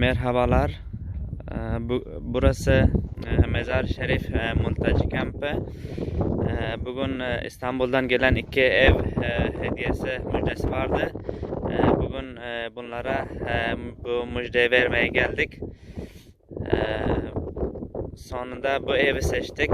Merhabalar. Ee, Bu, burası e, Mezar Şerif e, Multacı Kampı. Ee, Bugün e, İstanbul'dan gelen iki ev hediyesi müjdesi vardı. Ee, Bugün bunlara bu müjdeyi vermeye geldik. Sonunda bu evi seçtik.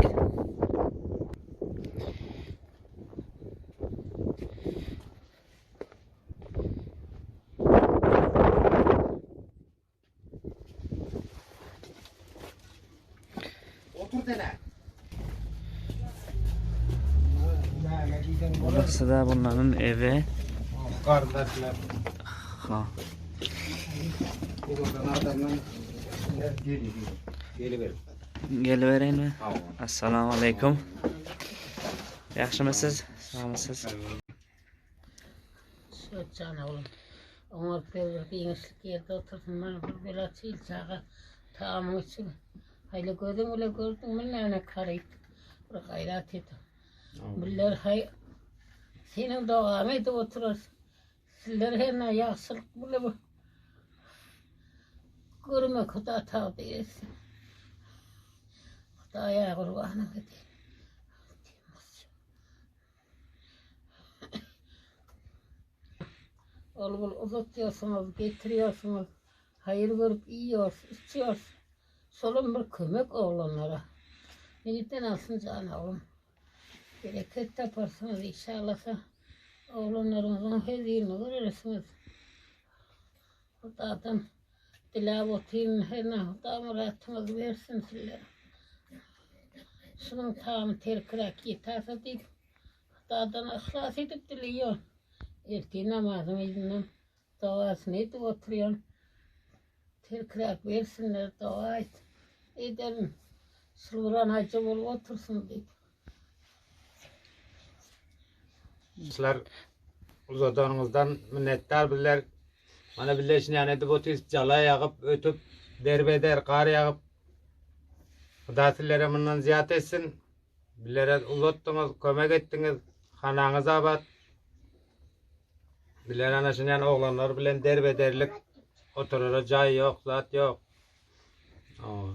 Burası da bunların evi. Kardeşler. Ha. Bir oradan adamla geri geri ver. Gelivereyim mi? Tamam. Assalomu alaykum. Yaxshimisiz? Sog'misiz? Shu cana oğlum. Ona bir yengişlik yerde oturdum ben bir bela çil çağa tamam Hayli gördüm öyle gördüm ben ne karayıp bir gayret ettim. Bunlar hay senin devam edip oturur. Sizler her ne yaxşılık bile bu. Görme kuda tabi etsin. Kudaya kurbanı gidi. Oğlum uzatıyorsunuz, getiriyorsunuz. Hayır görüp yiyorsunuz, içiyorsunuz. Solun bir kömek oğlanlara. Yeniden alsın canı oğlum. Bereket yaparsınız inşallah. Oğlanlarınızın her yerini görürsünüz. Hudadan dilav otayım, her ne huda muratınız versin sizlere. Şunun tamı terkirak yeterse deyip, hudadan ihlas edip diliyor. Erkeğin namazını izinden duasını edip oturuyorsun. Terkirak versinler dua et. Edelim. Sıldıran hacı bulup otursun deyip. Sizler uzadanınızdan minnettar biller. Bana biller şimdi yani edip otis cala yağıp ötüp derbeder kar yağıp Huda sizlere bundan ziyat etsin. Billere uzattunuz, kömek ettiniz. Hananız abat. Biller ana şimdi yani oğlanlar bilen derbederlik oturur cay yok, zat yok. Aa.